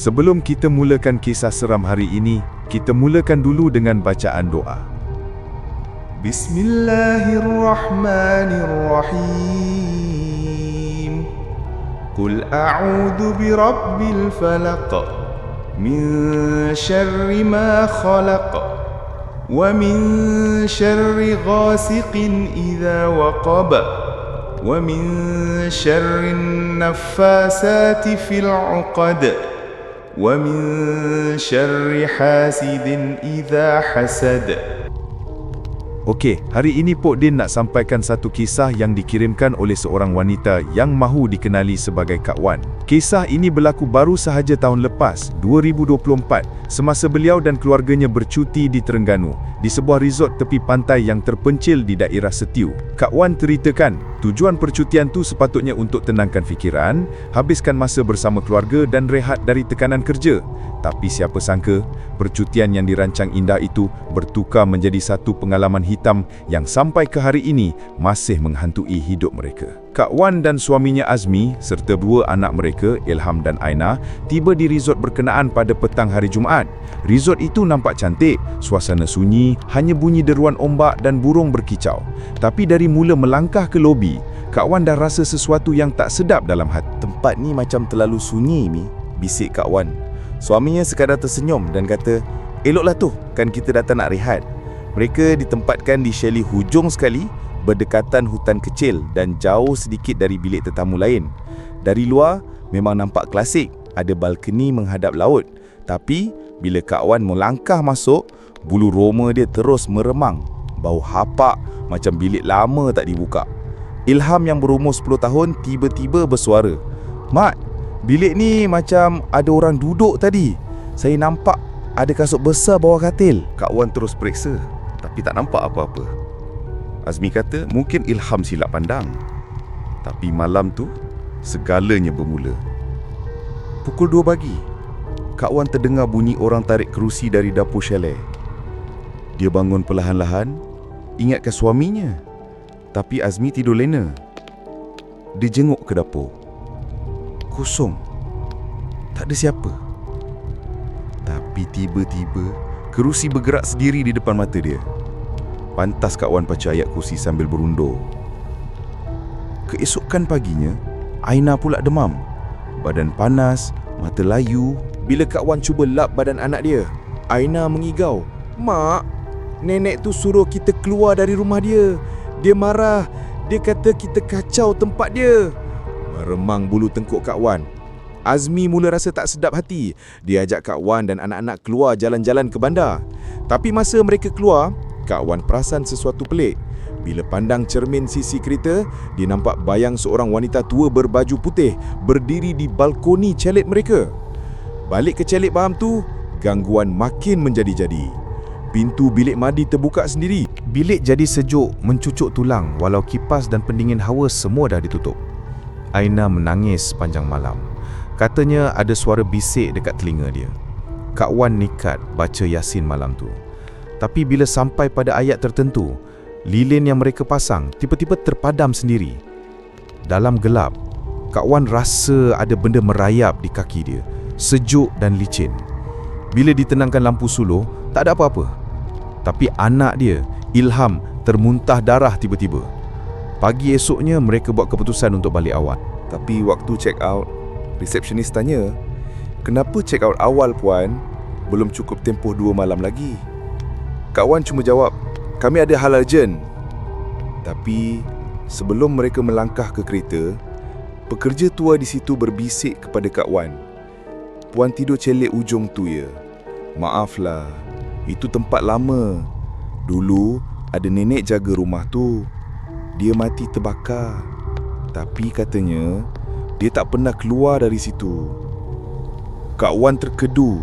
Sebelum kita mulakan kisah seram hari ini, kita mulakan dulu dengan bacaan doa. بسم الله الرحمن الرحيم قل أعوذ برب الفلق من شر ما خلق ومن شر غاسق إذا وقب ومن شر النفاسات في العقد ومن شر حاسد إذا حسد. Okey, hari ini Pok Din nak sampaikan satu kisah yang dikirimkan oleh seorang wanita yang mahu dikenali sebagai Kak Wan. Kisah ini berlaku baru sahaja tahun lepas, 2024, semasa beliau dan keluarganya bercuti di Terengganu, di sebuah resort tepi pantai yang terpencil di daerah Setiu. Kak Wan ceritakan, tujuan percutian tu sepatutnya untuk tenangkan fikiran, habiskan masa bersama keluarga dan rehat dari tekanan kerja. Tapi siapa sangka, percutian yang dirancang indah itu bertukar menjadi satu pengalaman hitam yang sampai ke hari ini masih menghantui hidup mereka. Kak Wan dan suaminya Azmi serta dua anak mereka, Ilham dan Aina, tiba di resort berkenaan pada petang hari Jumaat. Resort itu nampak cantik, suasana sunyi, hanya bunyi deruan ombak dan burung berkicau. Tapi dari mula melangkah ke lobi, Kak Wan dah rasa sesuatu yang tak sedap dalam hati. Tempat ni macam terlalu sunyi, Mi. Bisik Kak Wan. Suaminya sekadar tersenyum dan kata, Eloklah tu, kan kita datang nak rehat. Mereka ditempatkan di chalet hujung sekali, berdekatan hutan kecil dan jauh sedikit dari bilik tetamu lain. Dari luar, memang nampak klasik, ada balkoni menghadap laut. Tapi, bila Kak Wan melangkah masuk, bulu roma dia terus meremang. Bau hapak macam bilik lama tak dibuka. Ilham yang berumur 10 tahun tiba-tiba bersuara. Mak, bilik ni macam ada orang duduk tadi. Saya nampak ada kasut besar bawah katil. Kak Wan terus periksa tapi tak nampak apa-apa. Azmi kata mungkin Ilham silap pandang. Tapi malam tu segalanya bermula. Pukul 2 pagi, Kak Wan terdengar bunyi orang tarik kerusi dari dapur chalet. Dia bangun perlahan-lahan, ingatkan suaminya. Tapi Azmi tidur lena. Dia jenguk ke dapur. Kosong. Tak ada siapa. Tapi tiba-tiba, kerusi bergerak sendiri di depan mata dia. Pantas Kak Wan baca ayat kursi sambil berundur. Keesokan paginya, Aina pula demam. Badan panas, mata layu. Bila Kak Wan cuba lap badan anak dia, Aina mengigau. Mak, nenek tu suruh kita keluar dari rumah dia. Dia marah. Dia kata kita kacau tempat dia. Meremang bulu tengkuk Kak Wan. Azmi mula rasa tak sedap hati. Dia ajak Kak Wan dan anak-anak keluar jalan-jalan ke bandar. Tapi masa mereka keluar, Kak Wan perasan sesuatu pelik. Bila pandang cermin sisi kereta, dia nampak bayang seorang wanita tua berbaju putih berdiri di balkoni celit mereka. Balik ke celit Baham tu, gangguan makin menjadi-jadi. Pintu bilik mandi terbuka sendiri. Bilik jadi sejuk, mencucuk tulang walau kipas dan pendingin hawa semua dah ditutup. Aina menangis sepanjang malam. Katanya ada suara bisik dekat telinga dia. Kak Wan nikat baca Yasin malam tu. Tapi bila sampai pada ayat tertentu, lilin yang mereka pasang tiba-tiba terpadam sendiri. Dalam gelap, Kak Wan rasa ada benda merayap di kaki dia, sejuk dan licin. Bila ditenangkan lampu suluh, tak ada apa-apa. Tapi anak dia, Ilham, termuntah darah tiba-tiba. Pagi esoknya mereka buat keputusan untuk balik awal. Tapi waktu check out, resepsionis tanya, "Kenapa check out awal puan? Belum cukup tempoh dua malam lagi." Kak Wan cuma jawab, "Kami ada hal urgent." Tapi sebelum mereka melangkah ke kereta, pekerja tua di situ berbisik kepada Kak Wan. Puan tidur celik ujung tu ya. Maaflah, itu tempat lama. Dulu ada nenek jaga rumah tu. Dia mati terbakar. Tapi katanya dia tak pernah keluar dari situ. Kak Wan terkedu.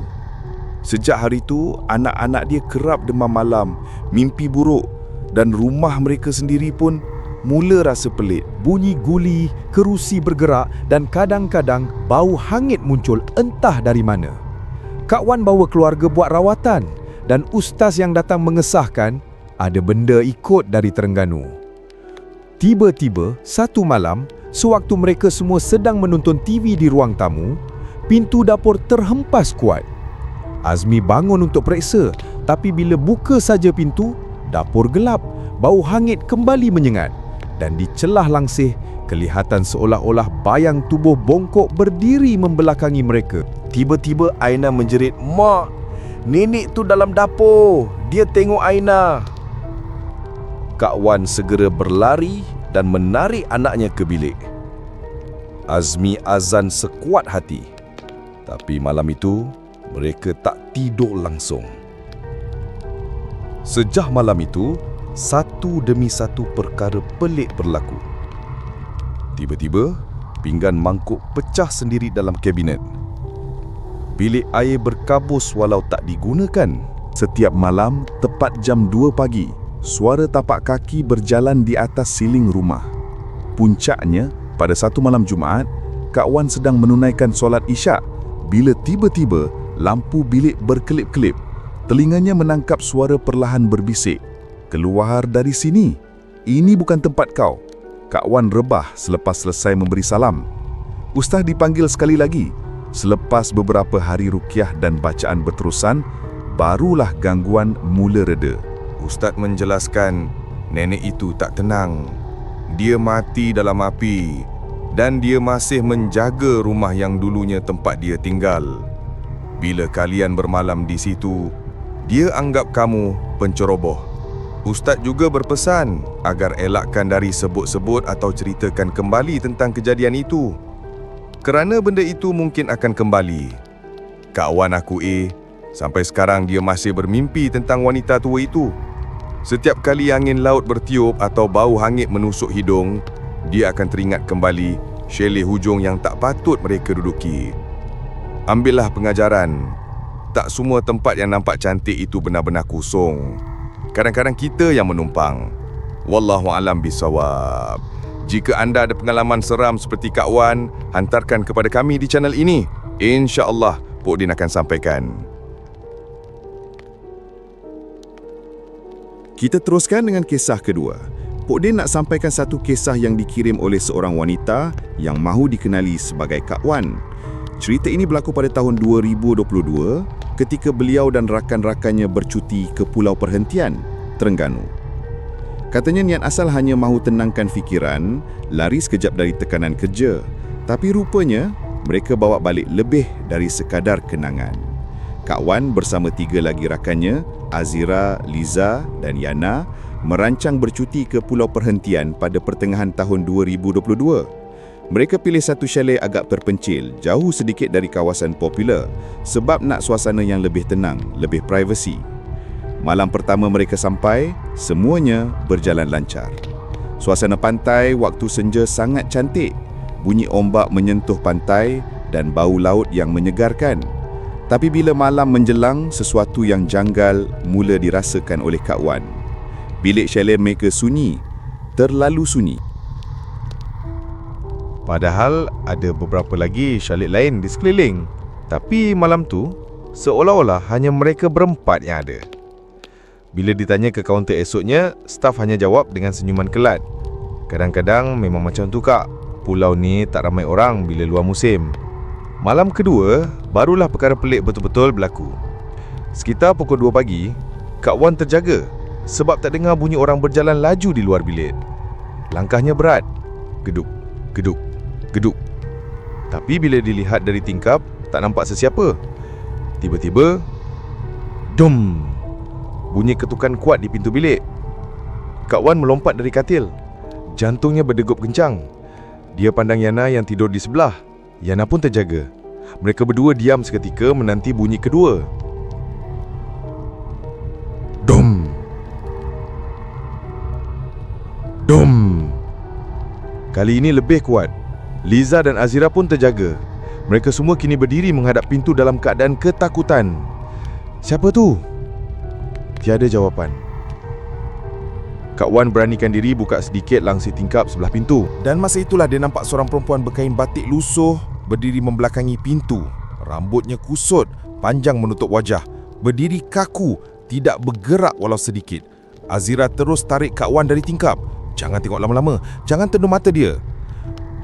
Sejak hari tu, anak-anak dia kerap demam malam, mimpi buruk dan rumah mereka sendiri pun mula rasa pelik. Bunyi guli, kerusi bergerak dan kadang-kadang bau hangit muncul entah dari mana. Kak Wan bawa keluarga buat rawatan dan ustaz yang datang mengesahkan ada benda ikut dari Terengganu. Tiba-tiba, satu malam, sewaktu mereka semua sedang menonton TV di ruang tamu, pintu dapur terhempas kuat. Azmi bangun untuk periksa, tapi bila buka saja pintu, dapur gelap, bau hangit kembali menyengat dan di celah langsir kelihatan seolah-olah bayang tubuh bongkok berdiri membelakangi mereka. Tiba-tiba Aina menjerit, Mak, nenek tu dalam dapur. Dia tengok Aina. Kak Wan segera berlari dan menarik anaknya ke bilik. Azmi azan sekuat hati. Tapi malam itu, mereka tak tidur langsung. Sejak malam itu, satu demi satu perkara pelik berlaku. Tiba-tiba, pinggan mangkuk pecah sendiri dalam kabinet. Bilik air berkabus walau tak digunakan. Setiap malam, tepat jam 2 pagi, suara tapak kaki berjalan di atas siling rumah. Puncaknya, pada satu malam Jumaat, Kak Wan sedang menunaikan solat isyak bila tiba-tiba lampu bilik berkelip-kelip. Telinganya menangkap suara perlahan berbisik. Keluar dari sini. Ini bukan tempat kau. Kak Wan rebah selepas selesai memberi salam. Ustaz dipanggil sekali lagi. Selepas beberapa hari rukyah dan bacaan berterusan, barulah gangguan mula reda. Ustaz menjelaskan nenek itu tak tenang. Dia mati dalam api dan dia masih menjaga rumah yang dulunya tempat dia tinggal. Bila kalian bermalam di situ, dia anggap kamu penceroboh. Ustaz juga berpesan agar elakkan dari sebut-sebut atau ceritakan kembali tentang kejadian itu. Kerana benda itu mungkin akan kembali. Kawan aku A, sampai sekarang dia masih bermimpi tentang wanita tua itu. Setiap kali angin laut bertiup atau bau hangit menusuk hidung, dia akan teringat kembali chalet hujung yang tak patut mereka duduki. Ambillah pengajaran. Tak semua tempat yang nampak cantik itu benar-benar kosong. Kadang-kadang kita yang menumpang. Wallahu alam bisawab. Jika anda ada pengalaman seram seperti Kak Wan, hantarkan kepada kami di channel ini. InsyaAllah, Pok Din akan sampaikan. Kita teruskan dengan kisah kedua. Pok Din nak sampaikan satu kisah yang dikirim oleh seorang wanita yang mahu dikenali sebagai Kak Wan. Cerita ini berlaku pada tahun 2022 ketika beliau dan rakan-rakannya bercuti ke Pulau Perhentian, Terengganu. Katanya niat asal hanya mahu tenangkan fikiran, lari sekejap dari tekanan kerja. Tapi rupanya, mereka bawa balik lebih dari sekadar kenangan. Kak Wan bersama tiga lagi rakannya, Azira, Liza dan Yana, merancang bercuti ke Pulau Perhentian pada pertengahan tahun 2022. Mereka pilih satu chalet agak terpencil, jauh sedikit dari kawasan popular sebab nak suasana yang lebih tenang, lebih privasi. Malam pertama mereka sampai, semuanya berjalan lancar. Suasana pantai waktu senja sangat cantik. Bunyi ombak menyentuh pantai dan bau laut yang menyegarkan. Tapi bila malam menjelang, sesuatu yang janggal mula dirasakan oleh Kak Wan. Bilik chalet mereka sunyi, terlalu sunyi. Padahal ada beberapa lagi chalet lain di sekeliling. Tapi malam tu, seolah-olah hanya mereka berempat yang ada. Bila ditanya ke kaunter esoknya, staf hanya jawab dengan senyuman kelat. Kadang-kadang memang macam tu kak. Pulau ni tak ramai orang bila luar musim. Malam kedua, barulah perkara pelik betul-betul berlaku. Sekitar pukul 2 pagi, Kak Wan terjaga sebab tak dengar bunyi orang berjalan laju di luar bilik. Langkahnya berat. Geduk, geduk, geduk. Tapi bila dilihat dari tingkap, tak nampak sesiapa. Tiba-tiba, dum. Bunyi ketukan kuat di pintu bilik. Kak Wan melompat dari katil. Jantungnya berdegup kencang. Dia pandang Yana yang tidur di sebelah. Yana pun terjaga. Mereka berdua diam seketika menanti bunyi kedua. Dum. Dum. Kali ini lebih kuat. Liza dan Azira pun terjaga. Mereka semua kini berdiri menghadap pintu dalam keadaan ketakutan. Siapa tu? Tiada jawapan. Kak Wan beranikan diri buka sedikit langsir tingkap sebelah pintu. Dan masa itulah dia nampak seorang perempuan berkain batik lusuh berdiri membelakangi pintu. Rambutnya kusut, panjang menutup wajah. Berdiri kaku, tidak bergerak walau sedikit. Azira terus tarik Kak Wan dari tingkap. Jangan tengok lama-lama, jangan tendung mata dia.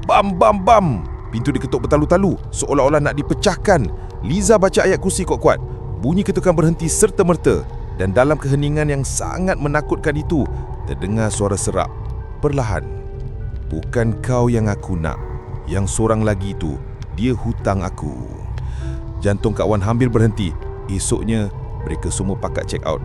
Bam, bam, bam. Pintu diketuk bertalu-talu seolah-olah nak dipecahkan. Liza baca ayat kursi kuat-kuat. Bunyi ketukan berhenti serta-merta dan dalam keheningan yang sangat menakutkan itu terdengar suara serak. Perlahan. Bukan kau yang aku nak. Yang seorang lagi itu, dia hutang aku. Jantung Kak Wan hampir berhenti. Esoknya, mereka semua pakat check out.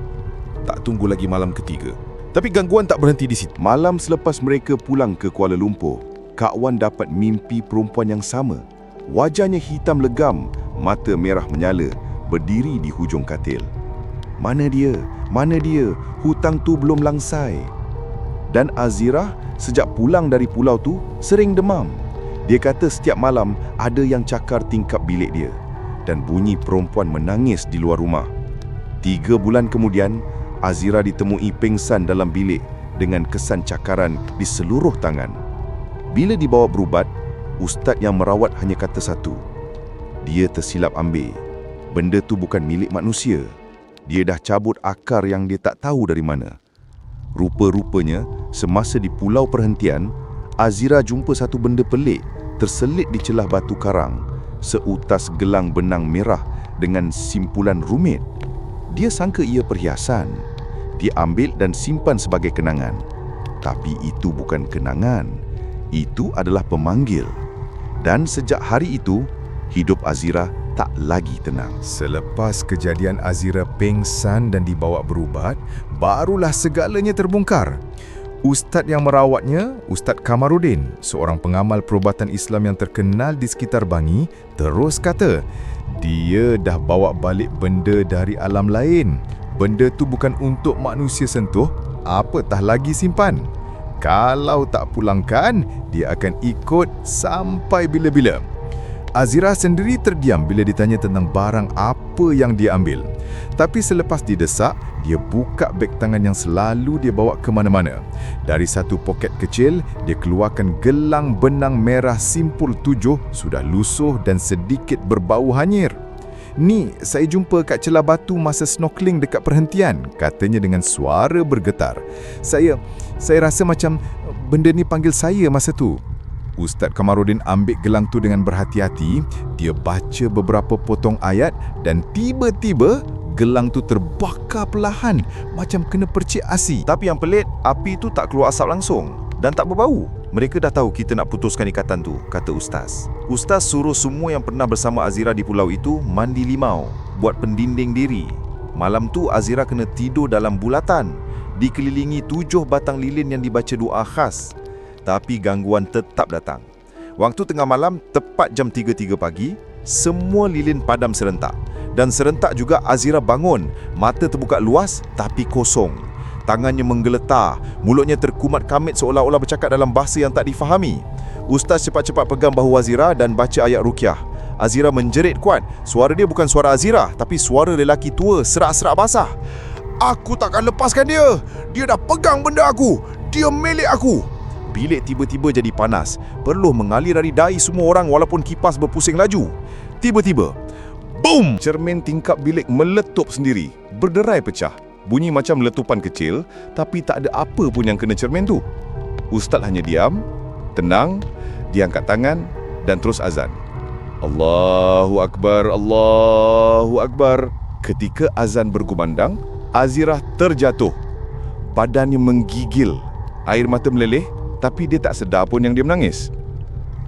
Tak tunggu lagi malam ketiga. Tapi gangguan tak berhenti di situ. Malam selepas mereka pulang ke Kuala Lumpur, Kak Wan dapat mimpi perempuan yang sama. Wajahnya hitam legam, mata merah menyala, berdiri di hujung katil. Mana dia? Mana dia? Hutang tu belum langsai. Dan Azirah sejak pulang dari pulau tu sering demam. Dia kata setiap malam ada yang cakar tingkap bilik dia dan bunyi perempuan menangis di luar rumah. Tiga bulan kemudian, Azira ditemui pingsan dalam bilik dengan kesan cakaran di seluruh tangan. Bila dibawa berubat, ustaz yang merawat hanya kata satu. Dia tersilap ambil. Benda tu bukan milik manusia. Dia dah cabut akar yang dia tak tahu dari mana. Rupa-rupanya, semasa di pulau perhentian, Azira jumpa satu benda pelik terselit di celah batu karang, seutas gelang benang merah dengan simpulan rumit. Dia sangka ia perhiasan. Dia ambil dan simpan sebagai kenangan. Tapi itu bukan kenangan. Itu adalah pemanggil. Dan sejak hari itu, hidup Azira tak lagi tenang. Selepas kejadian Azira pengsan dan dibawa berubat, barulah segalanya terbongkar. Ustaz yang merawatnya, Ustaz Kamarudin, seorang pengamal perubatan Islam yang terkenal di sekitar Bangi, terus kata, dia dah bawa balik benda dari alam lain. Benda tu bukan untuk manusia sentuh, apatah lagi simpan. Kalau tak pulangkan, dia akan ikut sampai bila-bila. Azira sendiri terdiam bila ditanya tentang barang apa yang dia ambil. Tapi selepas didesak, dia buka beg tangan yang selalu dia bawa ke mana-mana. Dari satu poket kecil, dia keluarkan gelang benang merah simpul tujuh sudah lusuh dan sedikit berbau hanyir. Ni, saya jumpa kat celah batu masa snorkeling dekat perhentian, katanya dengan suara bergetar. Saya, saya rasa macam benda ni panggil saya masa tu. Ustaz Kamarudin ambil gelang tu dengan berhati-hati, dia baca beberapa potong ayat dan tiba-tiba gelang tu terbakar perlahan macam kena percik asi. Tapi yang pelik, api tu tak keluar asap langsung dan tak berbau. Mereka dah tahu kita nak putuskan ikatan tu, kata Ustaz. Ustaz suruh semua yang pernah bersama Azira di pulau itu mandi limau, buat pendinding diri. Malam tu Azira kena tidur dalam bulatan, dikelilingi tujuh batang lilin yang dibaca doa khas. Tapi gangguan tetap datang. Waktu tengah malam, tepat jam 3.3 pagi, semua lilin padam serentak. Dan serentak juga Azira bangun, mata terbuka luas tapi kosong. Tangannya menggeletar, mulutnya terkumat kamit seolah-olah bercakap dalam bahasa yang tak difahami. Ustaz cepat-cepat pegang bahu Azira dan baca ayat rukyah. Azira menjerit kuat. Suara dia bukan suara Azira, tapi suara lelaki tua serak-serak basah. Aku takkan lepaskan dia. Dia dah pegang benda aku. Dia milik aku. Bilik tiba-tiba jadi panas. Perlu mengalir dari dahi semua orang walaupun kipas berpusing laju. Tiba-tiba, boom! Cermin tingkap bilik meletup sendiri. Berderai pecah. Bunyi macam letupan kecil, tapi tak ada apa pun yang kena cermin tu. Ustaz hanya diam, tenang, dia angkat tangan dan terus azan. Allahu Akbar, Allahu Akbar. Ketika azan bergumandang, Azirah terjatuh. Badannya menggigil. Air mata meleleh tapi dia tak sedar pun yang dia menangis.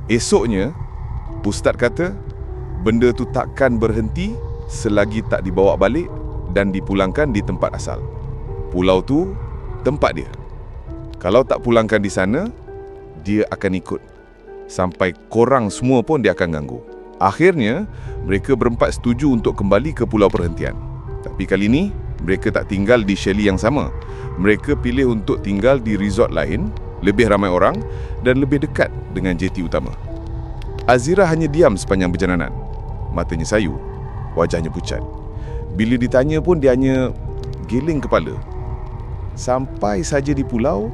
Esoknya, Ustaz kata, benda tu takkan berhenti selagi tak dibawa balik dan dipulangkan di tempat asal. Pulau tu tempat dia. Kalau tak pulangkan di sana, dia akan ikut. Sampai korang semua pun dia akan ganggu. Akhirnya, mereka berempat setuju untuk kembali ke pulau perhentian. Tapi kali ini, mereka tak tinggal di chalet yang sama. Mereka pilih untuk tinggal di resort lain lebih ramai orang dan lebih dekat dengan jeti utama. Azira hanya diam sepanjang perjalanan. Matanya sayu, wajahnya pucat. Bila ditanya pun dia hanya geling kepala. Sampai saja di pulau,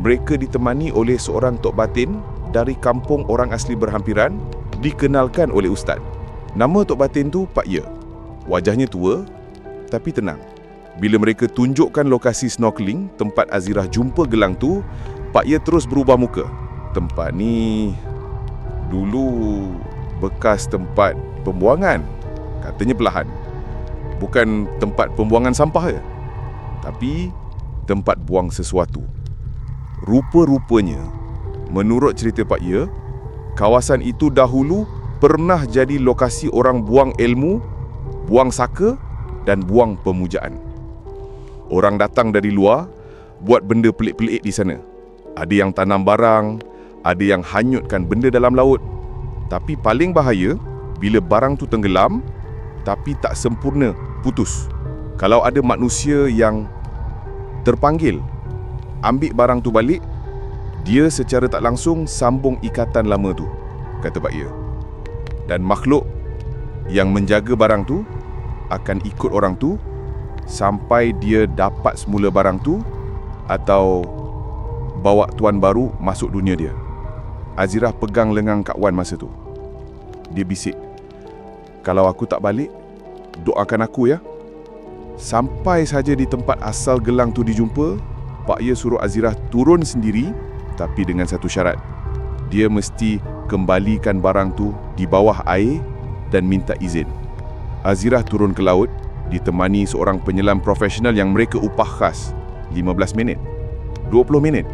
mereka ditemani oleh seorang tok batin dari kampung orang asli berhampiran dikenalkan oleh ustaz. Nama tok batin tu Pak Ye. Wajahnya tua tapi tenang. Bila mereka tunjukkan lokasi snorkeling tempat Azirah jumpa gelang tu, Pak Ye terus berubah muka. Tempat ni Dulu bekas tempat pembuangan. Katanya perlahan. Bukan tempat pembuangan sampah je. Tapi tempat buang sesuatu. Rupa-rupanya, menurut cerita Pak Ye, kawasan itu dahulu pernah jadi lokasi orang buang ilmu, buang saka dan buang pemujaan. Orang datang dari luar buat benda pelik-pelik di sana. Ada yang tanam barang, ada yang hanyutkan benda dalam laut. Tapi paling bahaya bila barang tu tenggelam tapi tak sempurna, putus. Kalau ada manusia yang terpanggil ambil barang tu balik, dia secara tak langsung sambung ikatan lama tu, kata Pak Ye. Dan makhluk yang menjaga barang tu akan ikut orang tu sampai dia dapat semula barang tu atau bawa tuan baru masuk dunia dia. Azirah pegang lengan Kak Wan masa tu. Dia bisik, kalau aku tak balik, doakan aku ya. Sampai saja di tempat asal gelang tu dijumpa, Pak Ye suruh Azirah turun sendiri tapi dengan satu syarat. Dia mesti kembalikan barang tu di bawah air dan minta izin. Azirah turun ke laut ditemani seorang penyelam profesional yang mereka upah khas 15 minit, 20 minit,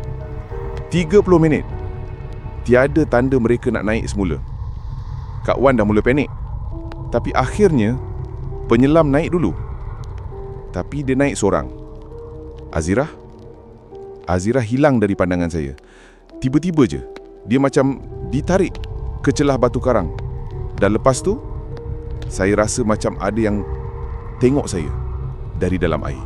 30 minit. Tiada tanda mereka nak naik semula. Kak Wan dah mula panik. Tapi akhirnya penyelam naik dulu. Tapi dia naik seorang. Azirah? Azirah hilang dari pandangan saya. Tiba-tiba je, dia macam ditarik ke celah batu karang. Dan lepas tu, saya rasa macam ada yang tengok saya dari dalam air.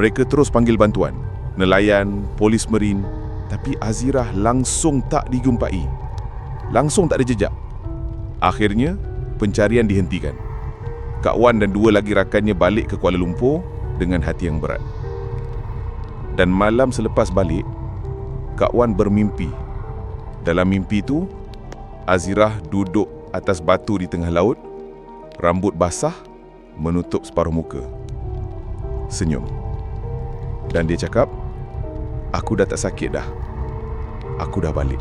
Mereka terus panggil bantuan. Nelayan, polis merin. Tapi Azirah langsung tak dijumpai. Langsung tak ada jejak. Akhirnya, pencarian dihentikan. Kak Wan dan dua lagi rakannya balik ke Kuala Lumpur dengan hati yang berat. Dan malam selepas balik, Kak Wan bermimpi. Dalam mimpi itu, Azirah duduk atas batu di tengah laut, rambut basah, menutup separuh muka. Senyum. Dan dia cakap, Aku dah tak sakit dah. Aku dah balik.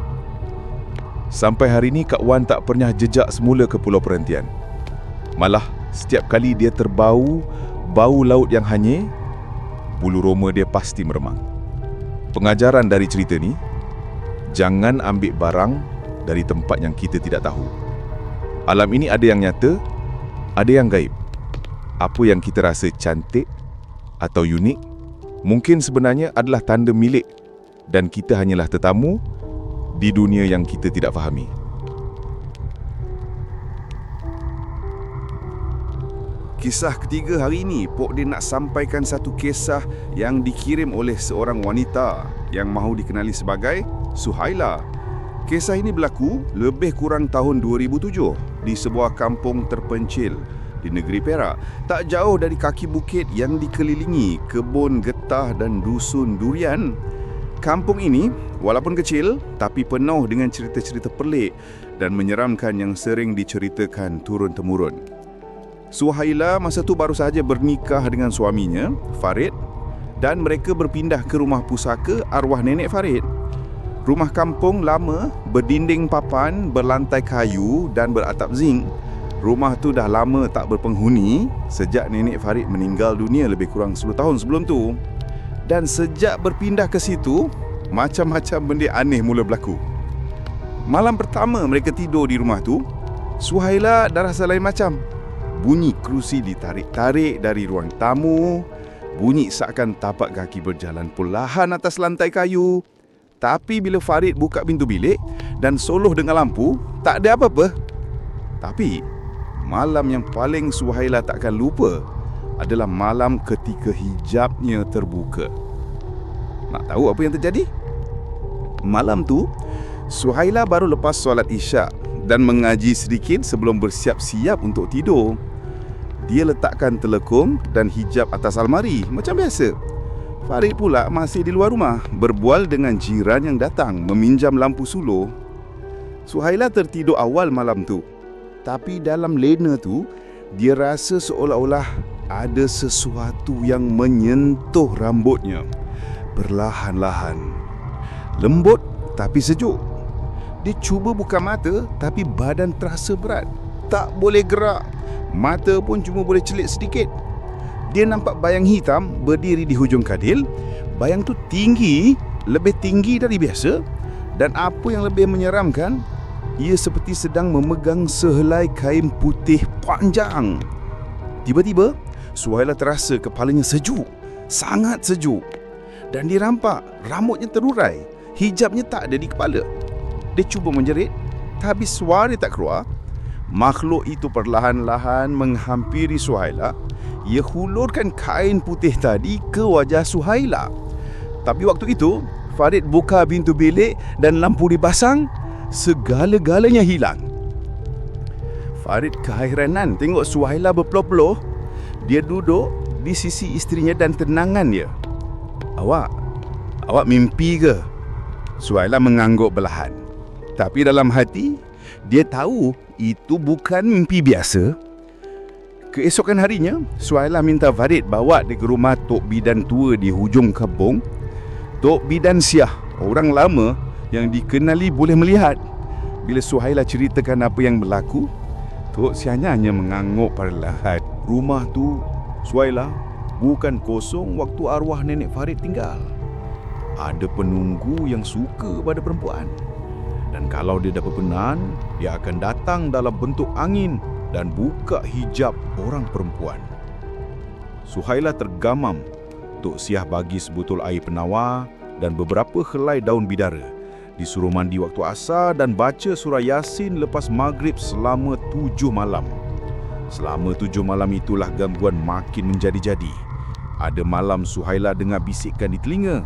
Sampai hari ini Kak Wan tak pernah jejak semula ke Pulau Perhentian. Malah setiap kali dia terbau bau laut yang hanyir, bulu roma dia pasti meremang. Pengajaran dari cerita ni, jangan ambil barang dari tempat yang kita tidak tahu. Alam ini ada yang nyata, ada yang gaib. Apa yang kita rasa cantik atau unik, mungkin sebenarnya adalah tanda milik dan kita hanyalah tetamu di dunia yang kita tidak fahami. Kisah ketiga hari ini, Pok Din nak sampaikan satu kisah yang dikirim oleh seorang wanita yang mahu dikenali sebagai Suhaila. Kisah ini berlaku lebih kurang tahun 2007 di sebuah kampung terpencil di negeri Perak, tak jauh dari kaki bukit yang dikelilingi kebun getah dan dusun durian. Kampung ini, walaupun kecil, tapi penuh dengan cerita-cerita pelik dan menyeramkan yang sering diceritakan turun-temurun. Suhaila masa tu baru saja bernikah dengan suaminya, Farid, dan mereka berpindah ke rumah pusaka arwah nenek Farid. Rumah kampung lama, berdinding papan, berlantai kayu dan beratap zinc. Rumah tu dah lama tak berpenghuni sejak nenek Farid meninggal dunia lebih kurang 10 tahun sebelum tu. Dan sejak berpindah ke situ, macam-macam benda aneh mula berlaku. Malam pertama mereka tidur di rumah tu, Suhaila dah rasa lain macam. Bunyi kerusi ditarik-tarik dari ruang tamu, bunyi seakan tapak kaki berjalan perlahan atas lantai kayu. Tapi bila Farid buka pintu bilik dan soloh dengan lampu, tak ada apa-apa. Tapi malam yang paling Suhaila takkan lupa adalah malam ketika hijabnya terbuka. Nak tahu apa yang terjadi? Malam tu, Suhaila baru lepas solat isyak dan mengaji sedikit sebelum bersiap-siap untuk tidur. Dia letakkan telekung dan hijab atas almari macam biasa. Farid pula masih di luar rumah berbual dengan jiran yang datang meminjam lampu suluh. Suhaila tertidur awal malam tu. Tapi dalam lena tu, dia rasa seolah-olah ada sesuatu yang menyentuh rambutnya. Perlahan-lahan. Lembut tapi sejuk. Dia cuba buka mata tapi badan terasa berat. Tak boleh gerak. Mata pun cuma boleh celik sedikit. Dia nampak bayang hitam berdiri di hujung kadil. Bayang tu tinggi, lebih tinggi dari biasa. Dan apa yang lebih menyeramkan, ia seperti sedang memegang sehelai kain putih panjang. Tiba-tiba, Suhaila terasa kepalanya sejuk. Sangat sejuk. Dan dia nampak rambutnya terurai. Hijabnya tak ada di kepala. Dia cuba menjerit, tapi suara tak keluar. Makhluk itu perlahan-lahan menghampiri Suhaila. Ia hulurkan kain putih tadi ke wajah Suhaila. Tapi waktu itu, Farid buka pintu bilik dan lampu dipasang. Segala-galanya hilang. Farid keheranan tengok Suhaila berpeluh-peluh. Dia duduk di sisi isterinya dan tenangan dia. Awak, awak mimpi ke? Suhaila mengangguk belahan. Tapi dalam hati, dia tahu itu bukan mimpi biasa. Keesokan harinya, Suhaila minta Farid bawa dia ke rumah Tok Bidan tua di hujung kebun. Tok Bidan Siah, orang lama yang dikenali boleh melihat. Bila Suhaila ceritakan apa yang berlaku, Tok Siahnya hanya mengangguk perlahan. Rumah tu, Suhaila, bukan kosong waktu arwah nenek Farid tinggal. Ada penunggu yang suka pada perempuan. Dan kalau dia dapat penan, dia akan datang dalam bentuk angin dan buka hijab orang perempuan. Suhaila tergamam. Tok Siah bagi sebotol air penawar dan beberapa helai daun bidara. Disuruh mandi waktu asar dan baca surah Yasin lepas maghrib selama tujuh malam. Selama tujuh malam itulah gangguan makin menjadi-jadi. Ada malam Suhaila dengar bisikan di telinga.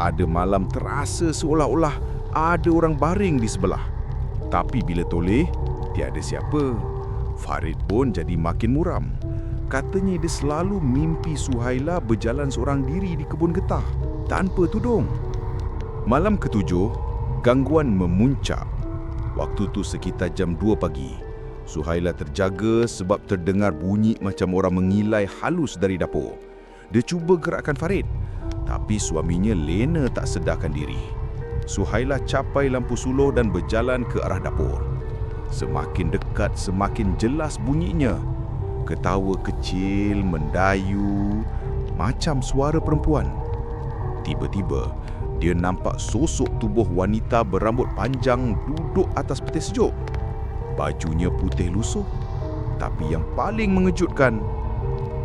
Ada malam terasa seolah-olah ada orang baring di sebelah. Tapi bila toleh, tiada siapa. Farid pun jadi makin muram. Katanya dia selalu mimpi Suhaila berjalan seorang diri di kebun getah tanpa tudung. Malam ketujuh, gangguan memuncak. Waktu tu sekitar jam 2 pagi. Suhaila terjaga sebab terdengar bunyi macam orang mengilai halus dari dapur. Dia cuba gerakkan Farid, tapi suaminya lena tak sedarkan diri. Suhaila capai lampu suluh dan berjalan ke arah dapur. Semakin dekat, semakin jelas bunyinya. Ketawa kecil, mendayu, macam suara perempuan. Tiba-tiba, dia nampak sosok tubuh wanita berambut panjang duduk atas peti sejuk. Bajunya putih lusuh. Tapi yang paling mengejutkan,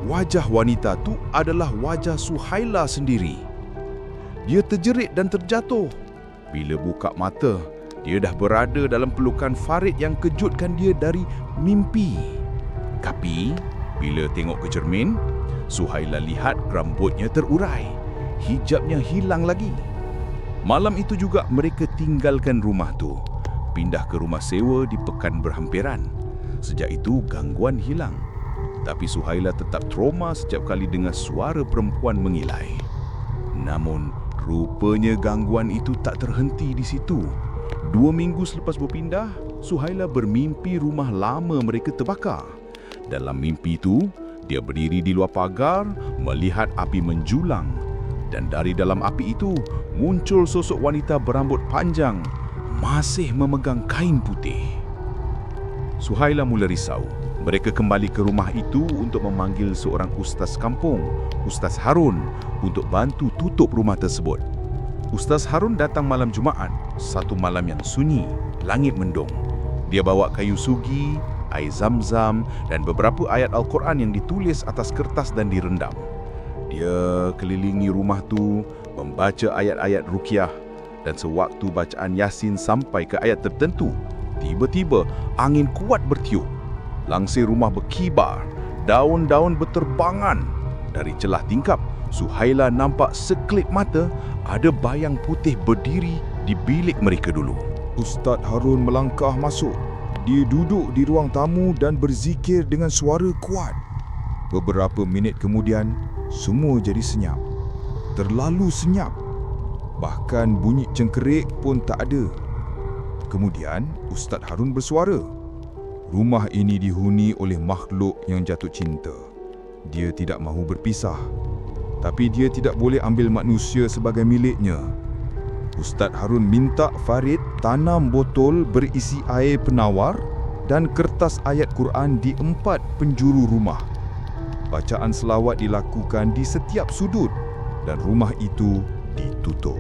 wajah wanita tu adalah wajah Suhaila sendiri. Dia terjerit dan terjatuh. Bila buka mata, dia dah berada dalam pelukan Farid yang kejutkan dia dari mimpi. Tapi, bila tengok ke cermin, Suhaila lihat rambutnya terurai. Hijabnya hilang lagi. Malam itu juga mereka tinggalkan rumah tu. Pindah ke rumah sewa di pekan berhampiran. Sejak itu gangguan hilang. Tapi Suhaila tetap trauma setiap kali dengar suara perempuan mengilai. Namun, rupanya gangguan itu tak terhenti di situ. Dua minggu selepas berpindah, Suhaila bermimpi rumah lama mereka terbakar. Dalam mimpi itu, dia berdiri di luar pagar melihat api menjulang. Dan dari dalam api itu, muncul sosok wanita berambut panjang masih memegang kain putih. Suhaila mula risau. Mereka kembali ke rumah itu untuk memanggil seorang ustaz kampung, Ustaz Harun, untuk bantu tutup rumah tersebut. Ustaz Harun datang malam Jumaat, satu malam yang sunyi, langit mendung. Dia bawa kayu sugi, air zam-zam dan beberapa ayat Al-Quran yang ditulis atas kertas dan direndam. Dia kelilingi rumah tu, membaca ayat-ayat rukiah dan sewaktu bacaan Yasin sampai ke ayat tertentu, tiba-tiba angin kuat bertiup. Langsir rumah berkibar, daun-daun berterbangan. Dari celah tingkap, Suhaila nampak sekelip mata ada bayang putih berdiri di bilik mereka dulu. Ustaz Harun melangkah masuk. Dia duduk di ruang tamu dan berzikir dengan suara kuat. Beberapa minit kemudian, semua jadi senyap. Terlalu senyap. Bahkan bunyi cengkerik pun tak ada. Kemudian, Ustaz Harun bersuara. Rumah ini dihuni oleh makhluk yang jatuh cinta. Dia tidak mahu berpisah. Tapi dia tidak boleh ambil manusia sebagai miliknya. Ustaz Harun minta Farid tanam botol berisi air penawar dan kertas ayat Quran di empat penjuru rumah. Bacaan selawat dilakukan di setiap sudut dan rumah itu ditutup.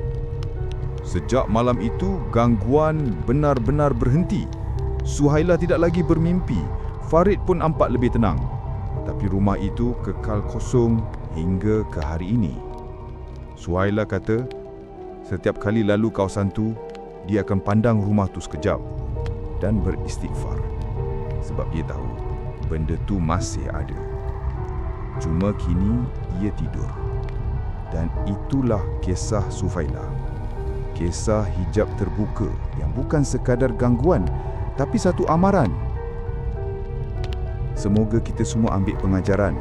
Sejak malam itu, gangguan benar-benar berhenti. Suhaila tidak lagi bermimpi. Farid pun nampak lebih tenang. Tapi rumah itu kekal kosong hingga ke hari ini. Suhaila kata, setiap kali lalu kawasan tu, dia akan pandang rumah tu sekejap dan beristighfar. Sebab dia tahu benda tu masih ada. Cuma kini ia tidur. Dan itulah kisah Sufaila. Kisah hijab terbuka yang bukan sekadar gangguan tapi satu amaran. Semoga kita semua ambil pengajaran.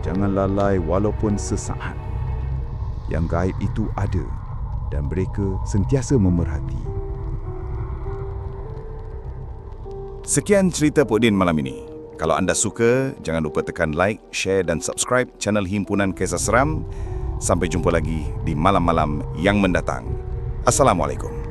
Jangan lalai walaupun sesaat. Yang gaib itu ada dan mereka sentiasa memerhati. Sekian cerita Pok Din malam ini. Kalau anda suka, jangan lupa tekan like, share dan subscribe channel Himpunan Kisah Seram. Sampai jumpa lagi di malam-malam yang mendatang. Assalamualaikum.